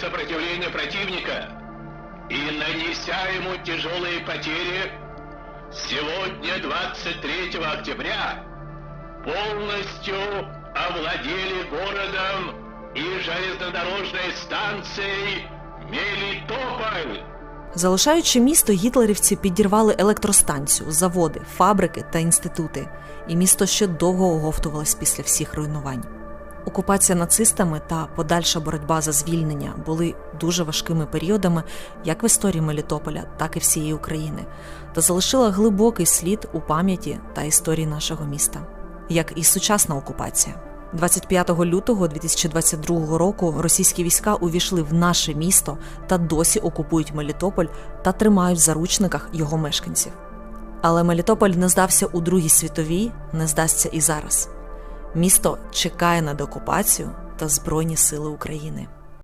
сопротивление противника и нанеся ему тяжелые потери, сегодня, 23 октября, полностью овладели городом и железнодорожной станцией Мелитополь. Залишаючи місто, гітлерівці підірвали електростанцію, заводи, фабрики та інститути, і місто ще довго оговтувалось після всіх руйнувань. Окупація нацистами та подальша боротьба за звільнення були дуже важкими періодами як в історії Мелітополя, так і всієї України, та залишила глибокий слід у пам'яті та історії нашого міста, як і сучасна окупація. 25 лютого 2022 року російські війська увійшли в наше місто та досі окупують Мелітополь та тримають в заручниках його мешканців. Але Мелітополь не здався у Другій світовій, не здасться і зараз. Місто чекає на деокупацію та Збройні Сили України.